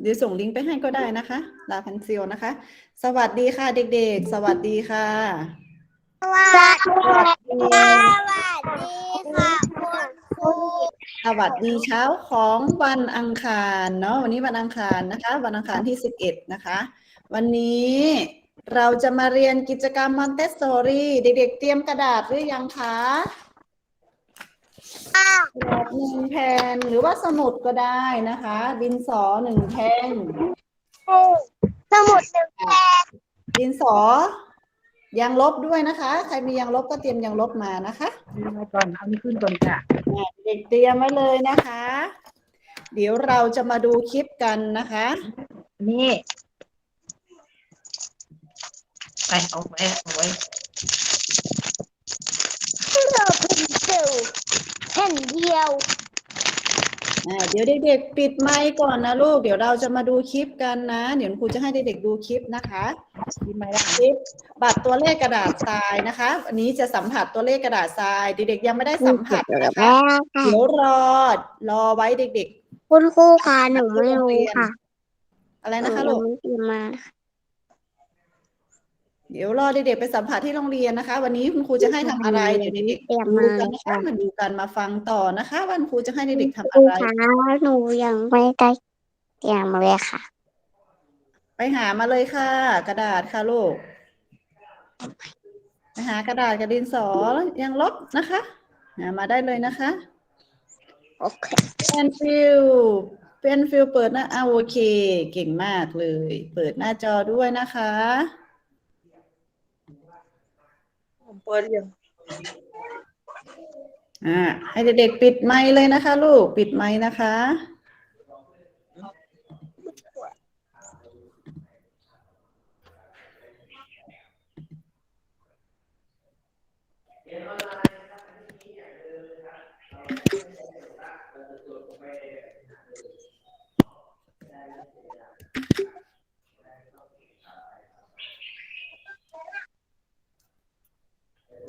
เดี๋ยวส่งลิงก์ไปให้ก็ได้นะคะ ลาพันซิลนะคะ สวัสดีค่ะเด็กๆ สวัสดีค่ะ สวัสดีค่ะคุณครูสวัสดีเช้าของวันอังคารเนาะวันนี้วันอังคารนะคะ วันอังคารที่ 11 นะคะ วันนี้เราจะมาเรียนกิจกรรมมอนเตสซอรี่เด็กๆ เตรียมกระดาษหรือยังคะ กระดาษหนึ่งแผ่นหรือว่าสมุดก็ได้นะคะ ดินสอหนึ่งแท่งสมุดหนึ่งแผ่นดินสอยางลบด้วยนะคะ ใครมียางลบก็เตรียมยางลบมานะคะเอามาก่อนเอานี่ขึ้นก่อนจ้ะอะเด็กเตรียมไว้เลยนะคะ เดี๋ยวเราจะมาดูคลิปกันนะคะ นี่ไปเอาไว้เอาไว้เราเป็นเซล แผ่นเดียว อ่าเดี๋ยวเด็กๆปิดไมค์ก่อนนะลูก เดี๋ยวเราจะมาดูคลิปกันนะ เดี๋ยวครูจะให้เด็กๆดูคลิปนะคะกินไหมล่ะคลิป บัตรตัวเลขกระดาษทรายนะคะ อันนี้จะสัมผัสตัวเลขกระดาษทราย เด็กๆยังไม่ได้สัมผัสนะคะ เดี๋ยวรอ รอไว้เด็กคุณครูค่ะหนูไม่รู้ค่ะ ๆ อะไรนะคะลูกหไม่เตรียมมา เดี๋ยวรอเด็กๆไปสัมผัสที่โรงเรียนนะคะ วันนี้คุณครูจะให้ทำอะไรเดี๋ยวเด็กเตรียมๆดูมากันนะคะค่ะมาดูกันมาฟังต่อนะคะว่าคุณครูจะให้เด็กๆทำครูอะไร คะหนูยังไม่ได้เตรียมมาเลยค่ะ ไปหามาเลยค่ะ กระดาษค่ะลูกไปหากระดาษกับดินสอยังลบนะคะหามาได้เลยนะคะโอเคเป็นฟิลเป็นฟิลเปิดหน้าอ่าโอเค เก่งมากเลย เปิดหน้าจอด้วยนะคะ ผมเปิดยังอ่าให้เด็กๆปิดไมค์เลยนะคะ ลูกปิดไมค์นะคะ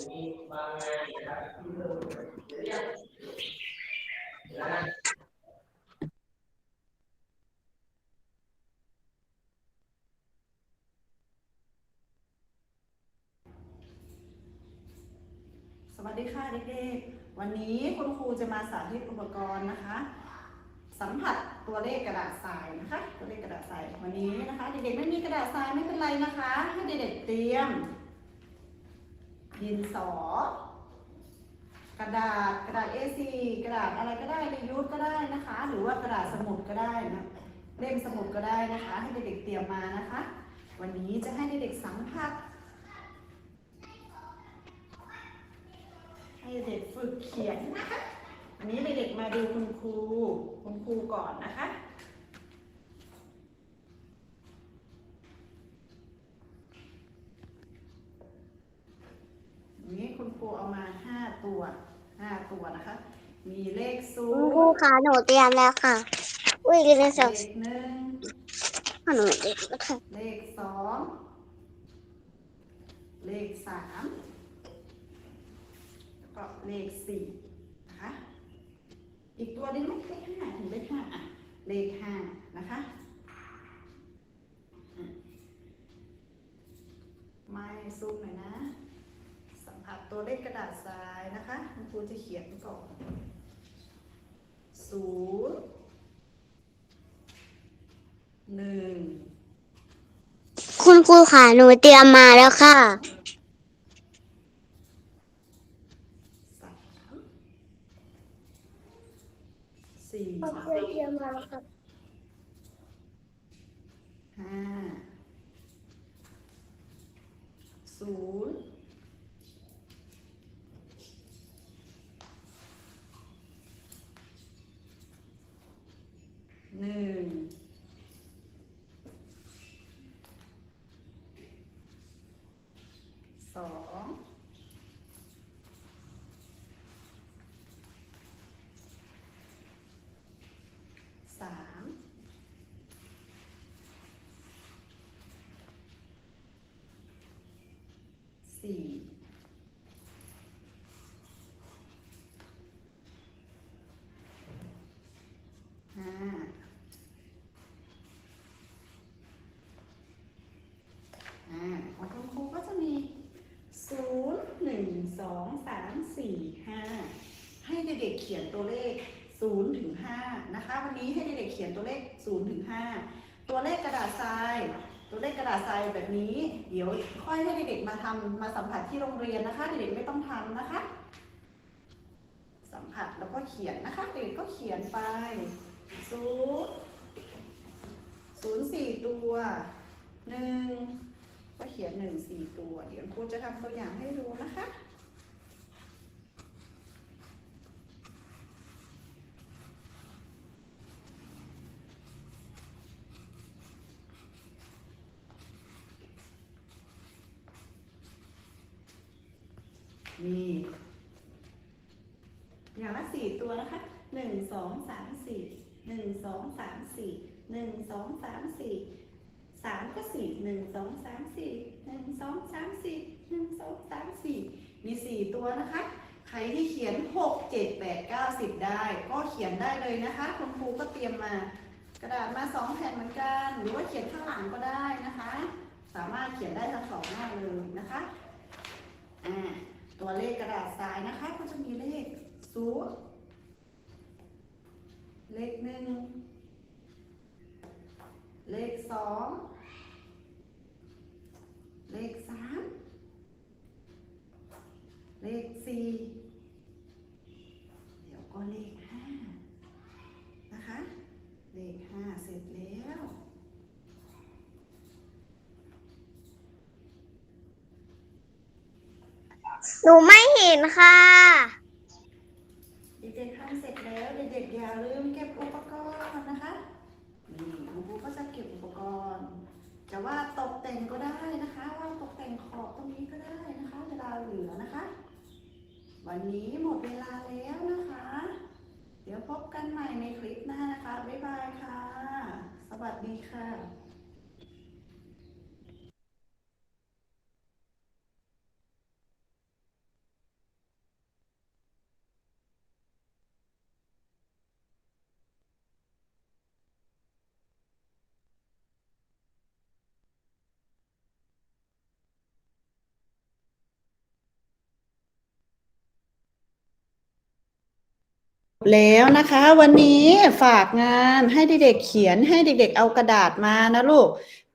สวัสดีค่ะเด็กๆ วันนี้คุณครูจะมาสาธิตอุปกรณ์นะคะ สัมผัสตัวเลขกระดาษทรายนะคะ ตัวเลขกระดาษทรายวันนี้นะคะ เด็กๆไม่มีกระดาษทรายไม่เป็นไรนะคะ ให้เด็กๆเตรียม ดินสอ กระดาษกระดาษ A4 กระดาษอะไรก็ได้รียูสก็ได้นะคะ หรือว่ากระดาษสมุดก็ได้นะเล่มสมุดก็ได้นะคะ ให้เด็กๆเตรียมมานะคะ วันนี้จะให้เด็กๆสัมผัสให้เด็กฝึกเขียนนะคะอันนี้เด็กๆมาดูคุณครูคุณครูก่อนนะคะ อันนี้คุณค รูเอามาห้าตัวห้าตัวนะคะ มีเลขศูคุณนครูย์คะหนูเตรียมแล้วค่ะ อุ้ยเรียนเลสองขหนึ่งหนูเตรียมแล้วค่ะเลขสองเลขสามแล้วก็เลขสี่นะคะ อีกตัวหนึงเลขห้าถึงเลขห้าอะเลขห้านะคะอะไม่ซูมหน่อยนะ สัมผัสตัวเลขกระดาษทรายนะคะคุณครูจะเขียนก่อนศูนย์หนึ่งคุณครูค่ะหนูเตรียมมาแล้วค่ะสามสี่เตรียมมาแล้วครับห้าศูนย์ หนึ่งสองสามสี่ห้า สี่ห้าให้เด็กๆเขียนตัวเลข0ถึง5นะคะ วันนี้ให้เด็กๆเขียนตัวเลข0ถึง5ตัวเลขกระดาษทรายตัวเลขกระดาษทรายแบบนี้ เดี๋ยวค่อยให้เด็กๆมาทำมาสัมผัสที่โรงเรียนนะคะ เด็กๆไม่ต้องทำนะคะ สัมผัสแล้วก็เขียนนะคะเด็กๆก็เขียนไปศูนย์ศูนย์สี่ตัวหนึ่งก็เขียนหนึ่งสี่ตัว เดี๋ยวครูจะทำตัวอย่างให้ดูนะคะ นี่อย่างละสี่ตัวนะคะหนึ่งสองสามสี่หนึ่งสองสามสี่หนึ่งสองสามสี่สามก็สี่หนึ่งสองสามสี่หนึ่งสองสามสี่หนึ่งสองสามสี่มีสี่ตัวนะคะ ใครที่เขียนหกเจ็ดแปดเก้าสิบได้ ก็เขียนได้เลยนะคะคุณครูก็เตรียมมากระดาษมาสองแผ่นเหมือนกัน หรือว่าเขียนข้างหลังก็ได้นะคะ สามารถเขียนได้ทั้งสองหน้าเลยนะคะอ่า ตัวเลขกระดาษทรายนะคะก็จะมีเลขศูนย์เลขหนึ่งเลขสองเลขสามเลขสี่เดี๋ยวก็เลขห้านะคะ เลขห้าเสร็จแล้ว หนูไม่เห็นค่ะ เด็กๆทำเสร็จแล้วเด็กๆอย่าลืมเก็บอุปกรณ์นะคะนี่คุณครูก็จะเก็บอุปกรณ์ จะว่าดตกแต่งก็ได้นะคะว่าดตกแต่งขอบตรงนี้ก็ได้นะคะ เวลาเหลือนะคะ วันนี้หมดเวลาแล้วนะคะ เดี๋ยวพบกันใหม่ในคลิปหน้านะคะบ๊ายบายค่ะ สวัสดีค่ะ แล้วนะคะ วันนี้ฝากงานให้เด็กๆเขียนให้เด็ก ๆ เอากระดาษมานะลูก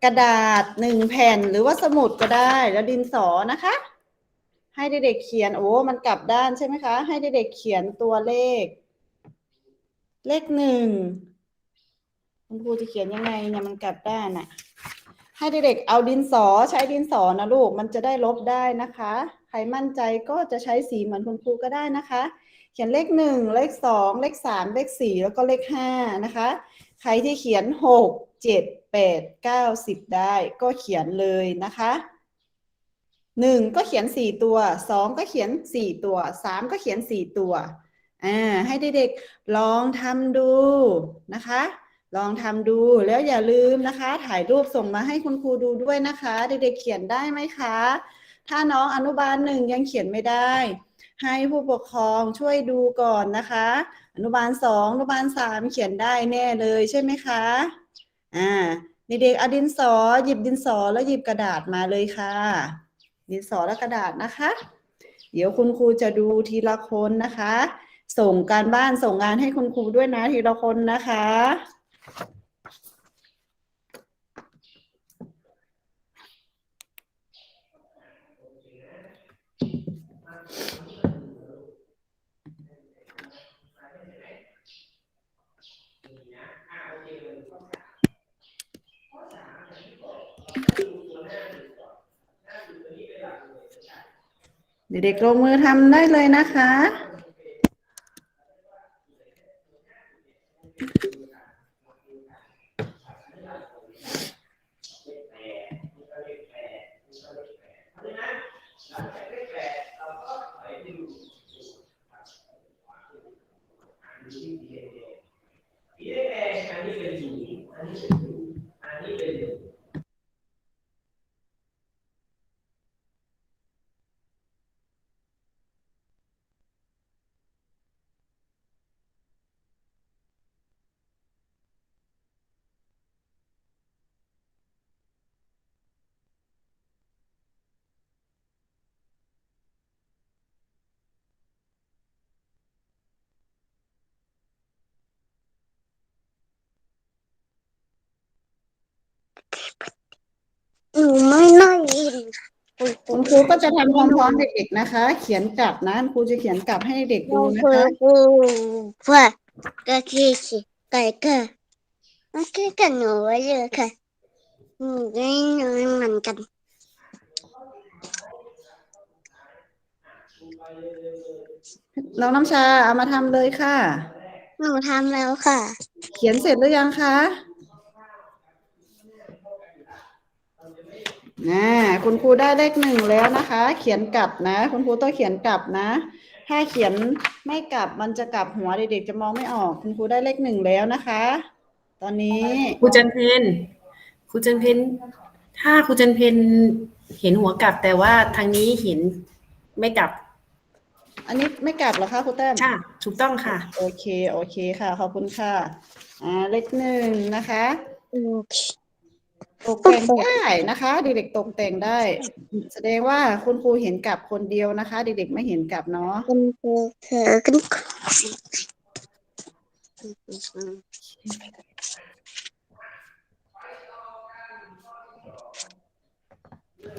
กระดาษหนึ่งแผ่นหรือว่าสมุดก็ได้ แล้วดินสอนะคะ ให้เด็กๆเขียนโอ้มันกลับด้านใช่ไหมคะ ให้เด็กๆเขียนตัวเลข เลขหนึ่งคุณครูจะเขียนยังไงเนี่ยมันกลับด้านอะให้เด็กๆเอาดินสอใช้ดินสอนะลูกมันจะได้ลบได้นะคะ ใครมั่นใจก็จะใช้สีเหมือนคุณครูก็ได้นะคะ ขียนเลขหนึ่งเลขสองเลขสามเลขสี่แล้วก็เลขห้านะคะ ใครที่เขียนหกเจ็ดแปดเก้าสิบได้ก็เขียนเลยนะคะหนึ่งก็เขียนสี่ตัวสองก็เขียนสี่ตัวสามก็เขียนสี่ตัวอ่าให้เด็กๆลองทำดูนะคะ ลองทำดูแล้วอย่าลืมนะคะ ถ่ายรูปส่งมาให้คุณครูดูด้วยนะคะ เด็กๆเขียนได้ไหมคะ ถ้าน้องอนุบาลหนึ่งยังเขียนไม่ได้ ให้ผู้ปกครองช่วยดูก่อนนะคะ อนุบาลสองอนุบาลสามเขียนได้แน่เลยใช่ไหมคะ อ่าเด็กๆเอาดินสอ หยิบดินสอแล้วหยิบกระดาษมาเลยค่ะ ดินสอและกระดาษนะคะ เดี๋ยวคุณครูจะดูทีละคนนะคะ ส่งการบ้านส่งงานให้คุณครูด้วยนะทีละคนนะคะ เด็กๆลงมือทำได้เลยนะคะ ครูก็จะทำพร้อมๆเด็กๆนะคะ เขียนกลับนะครูจะเขียนกลับให้เด็กๆหนูดูนะคือคะกูเพื่อก็คือสิไก่ก็มันคือกับหนูไว้เลยค่ะหนูไม่นอนเหมือนกันน้องน้ำชาเอามาทำเลยค่ะ หนูทำแล้วค่ะ เขียนเสร็จหรือยังคะ นะคุณครูได้เลขหนึ่งแล้วนะคะ เขียนกลับนะ คุณครูต้องเขียนกลับนะ ถ้าเขียนไม่กลับมันจะกลับหัวเด็กๆจะมองไม่ออก คุณครูได้เลขหนึ่งแล้วนะคะ ตอนนี้ครูจันเพนครูจันเพนถ้าครูจันเพนเห็นหัวกลับแต่ว่าทางนี้เห็นไม่กลับ อันนี้ไม่กลับเหรอคะครูแต้มค่ะถูกต้องค่ะ โอเค โอเคค่ะ ขอบคุณค่ะ อ่าเลขหนึ่งนะคะ ตกแต่งได้นะคะ เด็กๆตกแต่งได้ แสดงว่าคุณครูเห็นกับคนเดียวนะคะ เด็กๆไม่เห็นกับเนาะคุณครูเธอคุณ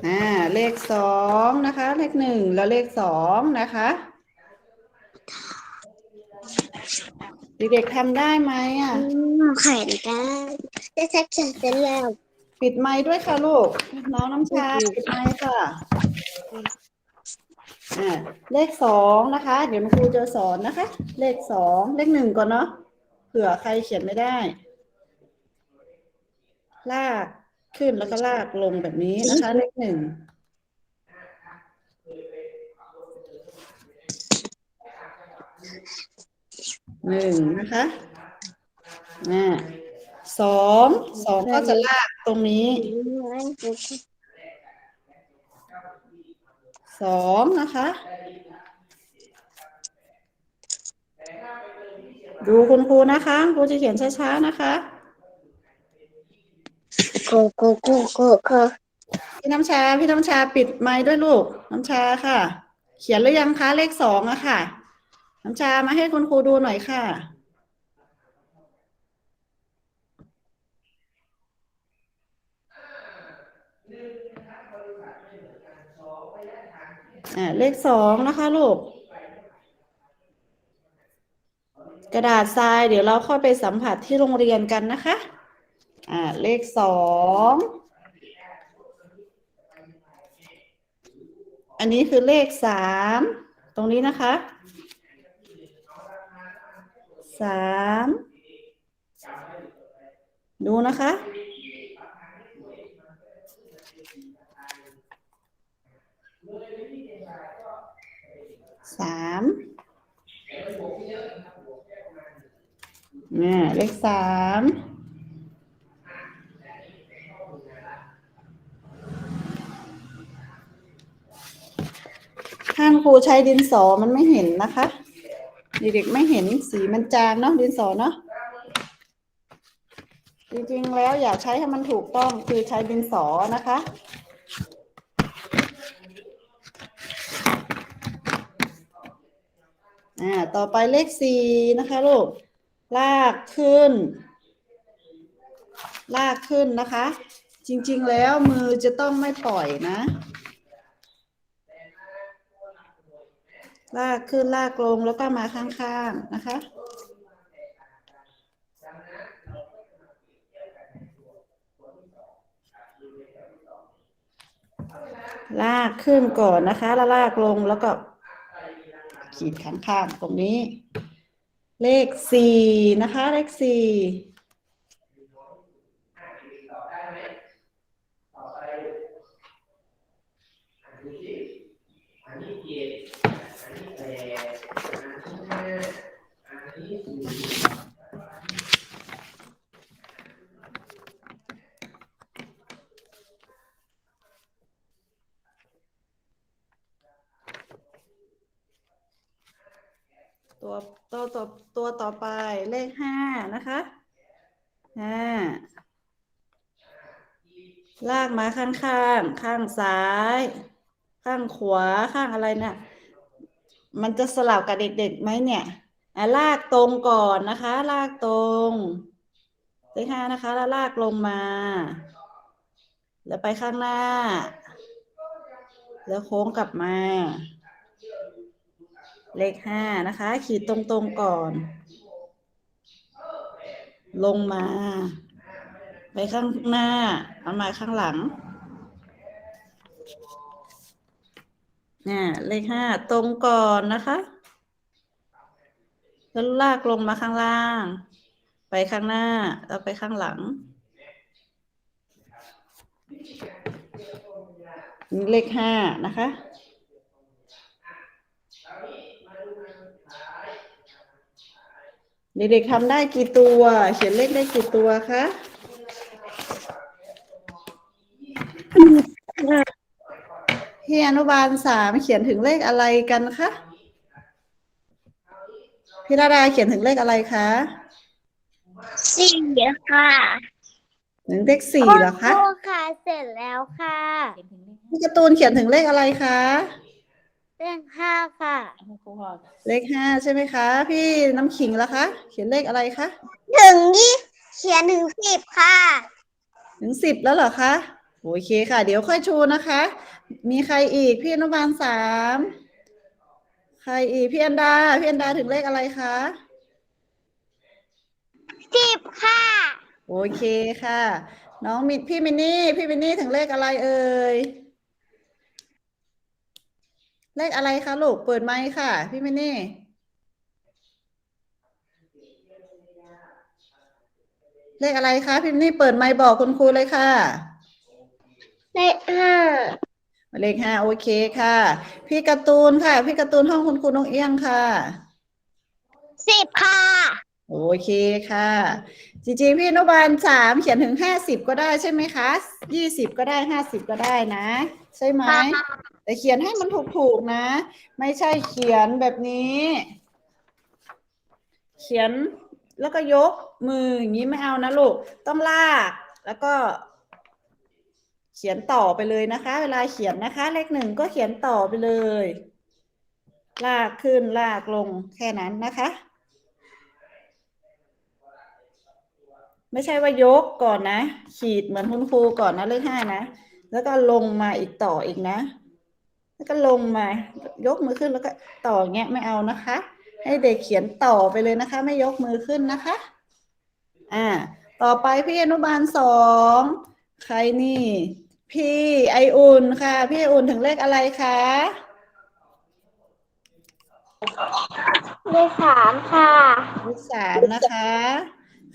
อ่าเลขสองนะคะ เลขหนึ่งแล้วเลขสองนะคะเด็กๆทำได้ไหมอะไข่ได้ได้แท็กเสร็จแล้ว ปิดไมค์ด้วยค่ะลูก น้องน้ำชาปิดไมค์ค่ะอ่าเลขสองนะคะ เดี๋ยวครูจะสอนนะคะ เลขสองเลขหนึ่งก่อนเนาะเผื่อใครเขียนไม่ได้ ลากขึ้นแล้วก็ลากลงแบบนี้นะคะ เลขหนึ่งหนึ่งนะคะอ่า สองสองก็จะลากตรงนี้สองนะคะ ดูคุณครูนะคะครูจะเขียนช้าๆนะคะโกโกโกโกโกพี่น้ำชา พี่น้ำชาปิดไมค์ด้วยลูก น้ำชาค่ะ เขียนหรือยังคะเลขสองอะค่ะ น้ำชามาให้คุณครูดูหน่อยค่ะ อ่าเลขสองนะคะลูก กระดาษทรายเดี๋ยวเราค่อยไปสัมผัสที่โรงเรียนกันนะคะ อ่าเลขสองอันนี้คือเลขสามตรงนี้นะคะสามดูนะคะ สามเนี่ยเลขสามท่านครูใช้ดินสอมันไม่เห็นนะคะ เด็กๆไม่เห็นสีมันจางเนาะดินสอเนาะจริงๆแล้วอยากใช้ให้มันถูกต้องคือใช้ดินสอนะคะ อ่าต่อไปเลขสี่นะคะลูกลากขึ้น ลากขึ้นนะคะ จริง ๆ แล้วมือจะต้องไม่ปล่อยนะ ลากขึ้นลากลงแล้วก็มาข้างๆนะคะลากขึ้นก่อนนะคะ แล้วลากลงแล้วก็ ขีดข้างๆตรงนี้ เลขสี่นะคะ เลขสี่ตัวตัวตัวตัวต่อไปเลขห้านะคะห้าลากมาข้างข้าง ข้างซ้าย ข้างขวาข้างอะไรเนี่ยมันจะสลับกับเด็กๆไหมเนี่ยลากตรงก่อนนะคะ ลากตรงเลขห้านะคะ แล้วลากลงมา แล้วไปข้างหน้า แล้วโค้งกลับมา เลขห้านะคะ ขีดตรงๆก่อน ลงมา ไปข้างหน้าเอามาข้างหลัง เนี่ยเลขห้าตรงก่อนนะคะ แล้วลากลงมาข้างล่าง ไปข้างหน้า แล้วไปข้างหลังนี่เลขห้านะคะเด็กๆทำได้กี่ตัว เขียนเลขได้กี่ตัวคะ พี่อนุบาลสามเขียนถึงเลขอะไรกันคะพี่ราดาเขียนถึงเลขอะไรคะสี่ค่ะถึงเลขสี่เหรอคะณรูค่ะเสร็จแล้วค่ะเขียนถึงเลขพี่การ์ตูนเขียนถึงเลขอะไรคะเลขห้าค่ะห้าครูพอเลขห้าใช่ไหมคะ พี่น้ำขิงล่ะคะ เขียนเลขอะไรคะถึงยี่เขียนถึงสิบค่ะ ถึงสิบแล้วเหรอคะ โอเคค่ะ เดี๋ยวค่อยชูนะคะ มีใครอีกพี่อนุบาลสามใครอีกพี่อันดาพี่อันดาถึงเลขอะไรคะสิบค่ะ โอเคค่ะ น้องมิพี่มินนี่พี่มินนี่ถึงเลขอะไรเอ่ยเลขอะไรคะลูกเปิดไมค์ค่ะ พี่มินนี่เลขอะไรคะพี่มินนี่เปิดไมค์บอกคุณครูเลยค่ะ เลขห้าเลขห้าโอเคค่ะ พี่การ์ตูนค่ะ พี่การ์ตูนห้องคุณครูน้องเอี้ยงค่ะ สิบค่ะ โอเคค่ะ จริงๆ พี่อนุบาลสามเขียนถึงห้าสิบก็ได้ใช่ไหมคะยี่สิบก็ได้ห้าสิบก็ได้นะ ใช่ไหมแต่เขียนให้มันถูกๆนะ ไม่ใช่เขียนแบบนี้ เขียนแล้วก็ยกมืออย่างนี้ไม่เอานะลูก ต้องลากแล้วก็ เขียนต่อไปเลยนะคะ เวลาเขียนนะคะ เลขหนึ่งก็เขียนต่อไปเลย ลากขึ้นลากลงแค่นั้นนะคะ ไม่ใช่ว่ายกก่อนนะ ขีดเหมือนคุณครูก่อนนะเลขห้านะ แล้วก็ลงมาอีกต่ออีกนะ แล้วก็ลงมายกมือขึ้นแล้วก็ต่ออย่างเงี้ยไม่เอานะคะ ให้เด็กเขียนต่อไปเลยนะคะ ไม่ยกมือขึ้นนะคะ อ่า ต่อไปพี่อนุบาลสองใครนี่ พี่ไออุ่นค่ะ พี่ไออุ่นถึงเลขอะไรคะเลขสามค่ะเลขสามนะคะ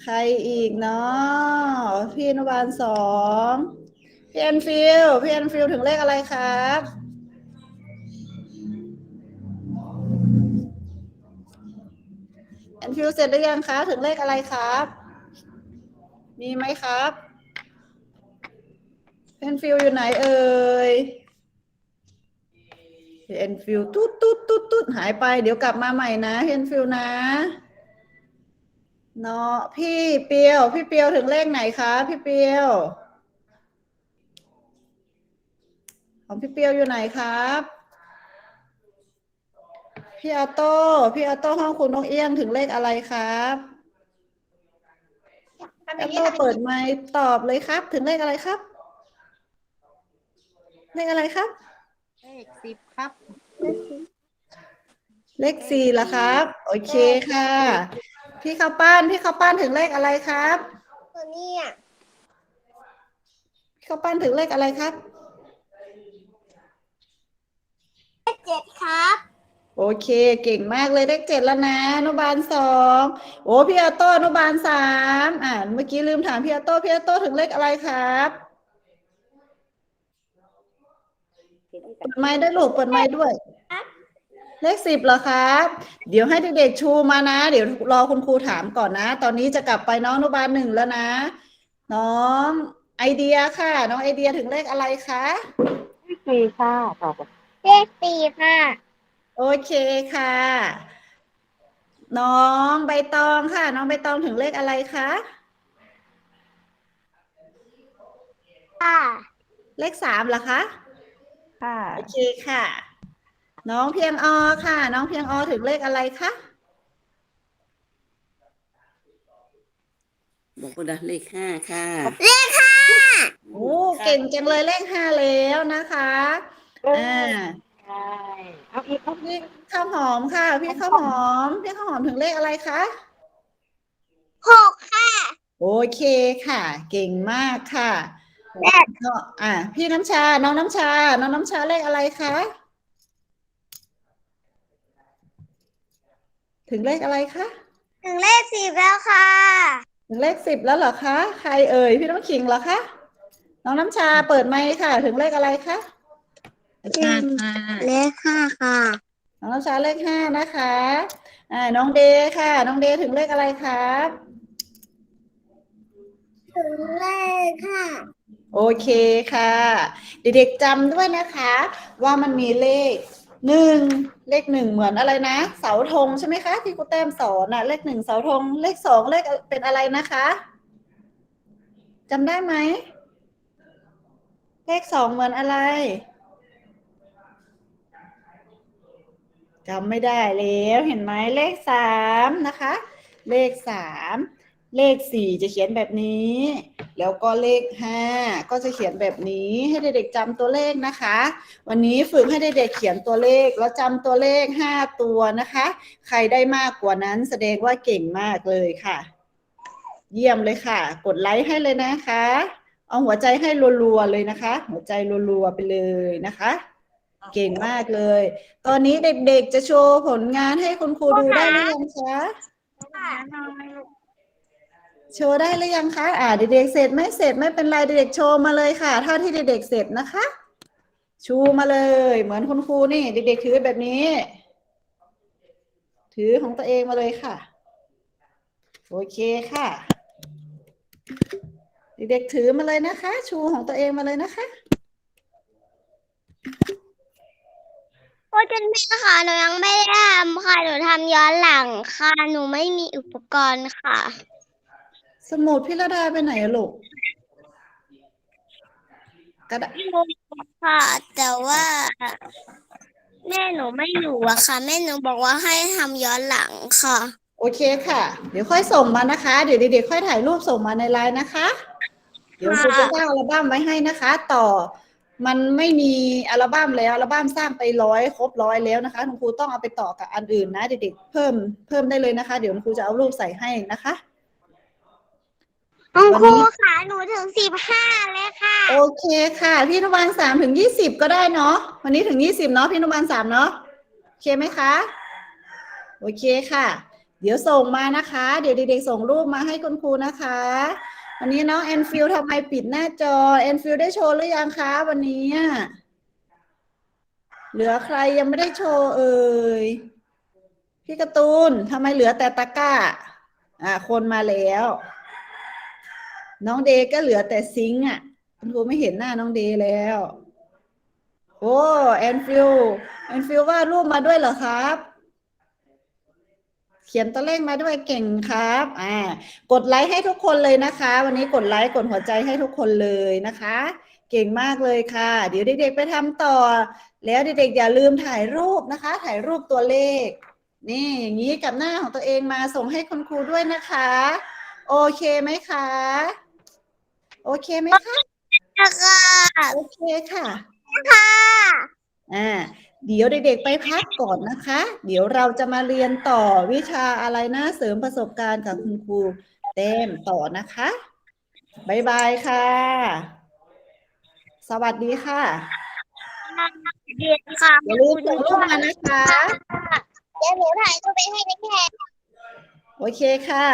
ใครอีกเนาะพี่อนุบาลสองพี่แอนฟิลพี่แอนฟิลถึงเลขอะไรครับแอนฟิลเสร็จหรือยังคะถึงเลขอะไรครับ มีไหมครับ พี่แอนฟิลอยู่ไหนเอ่ยพี่แอนฟิลตุ๊ดตุ๊ดตุ๊ดตุ๊ดหายไป เดี๋ยวกลับมาใหม่นะพี่แอนฟิลนะเนาะพี่เปียว พี่เปียวถึงเลขไหนคะ พี่เปียว ของพี่เปียวอยู่ไหนครับ พี่ออโต้พี่ออโต้ห้องคุณน้องเอี้ยงถึงเลขอะไรครับพี่ออโต้เปิดไมค์ตอบเลยครับ ถึงเลขอะไรครับ เลขอะไรครับ เลขสิบครับ เลขสี่เหรอครับ โอเคค่ะ พี่ข้าวป้านพี่ข้าวป้านถึงเลขอะไรครับตัวนี้พี่ข้าวป้านถึงเลขอะไรครับ เลขเจ็ดครับ โอเค เก่งมากเลยเลขเจ็ดแล้วนะอนุบาลสองโอ้พี่ออโต้อนุบาลสามอ่าเมื่อกี้ลืมถามพี่ออโต้พี่ออโต้ถึงเลขอะไรครับ ปิดไม้ได้วยลูกเปิดไม้ด้วย เลขสิบเหรอครับ เดี๋ยวให้เด็กๆชูมานะ เดี๋ยวรอคุณครูถามก่อนนะ ตอนนี้จะกลับไปน้องอนุบาลหนึ่งแล้วนะ น้องไอเดียค่ะ น้องไอเดียถึงเลขอะไรคะสี่ค่ะตอบเลขสี่ค่ะ โอเคค่ะ น้องใบตองค่ะ น้องใบตองถึงเลขอะไรคะค่ะ เลขสามเหรอคะ ค่ะ โอเคค่ะ น้องเพียงอค่ะ น้องเพียงอถึงเลขอะไรคะบอกว่าเลขห้าค่ะโอ้เก่งจังเลยเลขห้าแล้วนะคะเออ่าอใช่เอาอีกครับพี่ข้าวหอมค่ะ พี่ข้าวหอม พี่ข้าวหอมถึงเลขอะไรคะหกค่ะ โอเคค่ะ เก่งมากค่ะเลขก็ อะพี่น้ำชา น้องน้ำชา น้องน้ำชาเลขอะไรคะ ถึงเลขอะไรคะ ถึงเลขสิบแล้วค่ะ ถึงเลขสิบแล้วเหรอคะ ใครเอ่ย พี่น้ำขิงเหรอคะ น้องน้ำชาเปิดไมค์ค่ะ ถึงเลขอะไรคะเลขห้าค่ะ น้องน้ำชาเลขห้านะคะ อ่า น้องเดย์ค่ะ น้องเดย์ถึงเลขอะไรครับ ถึงเลขค่ะ โอเคค่ะ เด็กๆจำด้วยนะคะ ว่ามันมีเลขหนึ่งเลขหนึ่งเหมือนอะไรนะ เสาธงใช่ไหมคะ ที่ครูแต้มสอนนะเลขหนึ่งเสาธงเลขสองเลขเป็นอะไรนะคะจำได้ไหม เลขสองเหมือนอะไรจำไม่ได้แล้วเห็นไหมเลขสามนะคะ เลขสาม เลขสี่จะเขียนแบบนี้ แล้วก็เลขห้าก็จะเขียนแบบนี้ให้เด็กๆจำตัวเลขนะคะ วันนี้ฝึกให้เด็กๆเขียนตัวเลขแล้วจำตัวเลขห้าตัวนะคะ ใครได้มากกว่านั้นแสดงว่าเก่งมากเลยค่ะ เยี่ยมเลยค่ะ กดไลค์ให้เลยนะคะ เอาหัวใจให้รัวๆเลยนะคะ หัวใจรัวๆไปเลยนะคะ เก่งมากเลย ตอนนี้เด็กๆจะโชว์ผลงานให้คุณครูดูได้หรือยังคะ โชว์ได้หรือยังคะ อ่า เด็กๆเสร็จไม่เสร็จไม่เป็นไรเด็กๆโชว์มาเลยค่ะ เท่าที่เด็กๆเสร็จนะคะ ชูมาเลย เหมือนคุณครูนี่ เด็กๆถือแบบนี้ ถือของตัวเองมาเลยค่ะ โอเคค่ะ เด็กๆถือมาเลยนะคะ ชูของตัวเองมาเลยนะคะโอ้จนแม่ค่ะหนูยังไม่ได้ทำค่ะหนูทำย้อนหลังค่ะ หนูไม่มีอุปกรณ์ค่ะ สมุดพิรดาไปไหนอะลูกกระดาษค่ะ แต่ว่า แม่หนูไม่อยู่อะค่ะ แม่หนูบอกว่าให้ทำย้อนหลังค่ะ โอเคค่ะ เดี๋ยวค่อยส่งมานะคะ เดี๋ยวเด็กๆค่อยถ่ายรูปส่งมาในไลน์นะคะ เดี๋ยวครูจะสร้างอัลบั้มไว้ให้นะคะ ต่อ มันไม่มีอัลบั้มแล้วอัลบั้มสร้างไปร้อยครบร้อยแล้วนะคะคุณครูต้องเอาไปต่อกับอันอื่นนะเด็กๆเพิ่มเพิ่มได้เลยนะคะ เดี๋ยวคุณครูจะเอารูปใส่ให้นะคะ คุณครูค่ะหนูถึงสิบห้าเลยค่ะ โอเคค่ะ พี่อนุบาลสามถึงยี่สิบก็ได้เนาะวันนี้ถึงยี่สิบเนาะพี่อนุบาลสามเนาะโอเคไหมคะ โอเคค่ะ เดี๋ยวส่งมานะคะ เดี๋ยวเด็กๆส่งรูปมาให้คุณครูนะคะ วันนี้น้องแอนฟิลทำไมปิดหน้าจอแอนฟิลได้โชว์หรือยังคะ วันนี้อะเหลือใครยังไม่ได้โชว์เอ่ยพี่การ์ตูนทำไมเหลือแต่ตะกร้าอ่าคนมาแล้ว น้องเดย์ก็เหลือแต่ซิงค์อะคุณครูไม่เห็นหน้าน้องเดย์แล้ว โอ้แอนฟิลแอนฟิลวาดรูปมาด้วยเหรอครับ เขียนตัวเลขมาด้วยเก่งครับ อ่า กดไลค์ให้ทุกคนเลยนะคะ วันนี้กดไลค์กดหัวใจให้ทุกคนเลยนะคะ เก่งมากเลยค่ะ เดี๋ยวเด็กๆไปทำต่อ แล้วเด็กๆอย่าลืมถ่ายรูปนะคะ ถ่ายรูปตัวเลข นี่อย่างนี้กับหน้าของตัวเองมาส่งให้คุณครูด้วยนะคะ โอเคไหมคะ โอเคไหมคะ ค่ะโอเคค่ะ ค่ะอ่า เดี๋ยวเด็กๆไปพักก่อนนะคะ เดี๋ยวเราจะมาเรียนต่อวิชาอะไรนะเสริมประสบการณ์กับคุณครูเต้มต่อนะคะบ๊ายบายค่ะ สวัสดีค่ะเดียค่ะอย่าลืมส่งรูปมานะคะ เดี๋ยวหนูถ่ายรูปไปให้แม่โอเคค่ะ